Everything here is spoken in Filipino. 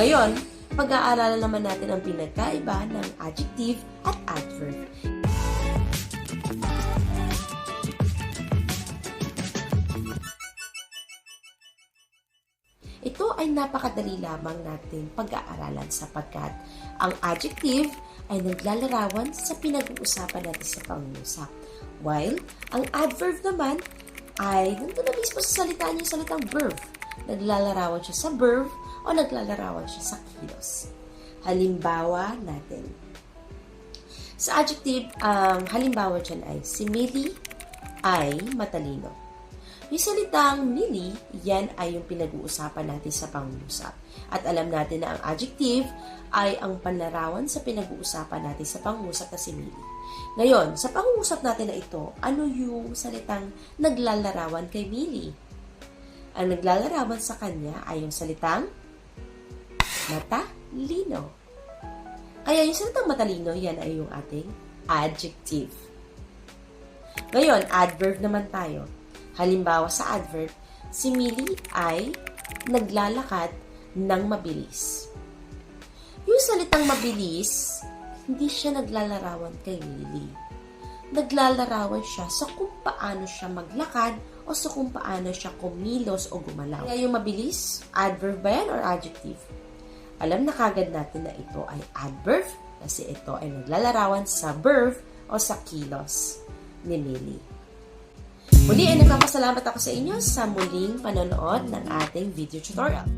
Ngayon, pag-aaralan naman natin ang pinagkaiba ng adjective at adverb. Ito ay napakadali lamang natin pag-aaralan sapagkat ang adjective ay naglalarawan sa pinag-uusapan natin sa pangungusap. While ang adverb naman ay nandun na mismo sa salita niya salitang verb. Naglalarawan siya sa verb o naglalarawan siya sa kilos. Halimbawa natin. Sa adjective, ang halimbawa dyan ay si Millie ay matalino. Yung salitang Millie, yan ay yung pinag-uusapan natin sa pangungusap. At alam natin na ang adjective ay ang panlarawan sa pinag-uusapan natin sa pangungusap na si Millie. Ngayon, sa pangungusap natin na ito, ano yung salitang naglalarawan kay Millie? Ang naglalarawan sa kanya ay yung salitang matalino. Kaya yung salitang matalino, yan ay yung ating adjective. Ngayon, adverb naman tayo. Halimbawa sa adverb, si Millie ay naglalakad ng mabilis. Yung salitang mabilis, hindi siya naglalarawan kay Millie. Naglalarawan siya sa kung paano siya maglakad o sa kung paano siya kumilos o gumalaw. Kaya yung mabilis, adverb ba yan or adjective? Alam na kagad natin na ito ay adverb kasi ito ay naglalarawan sa verb o sa kilos ni Millie. Muli ay nagpapasalamat ako sa inyo sa muling panonood ng ating video tutorial.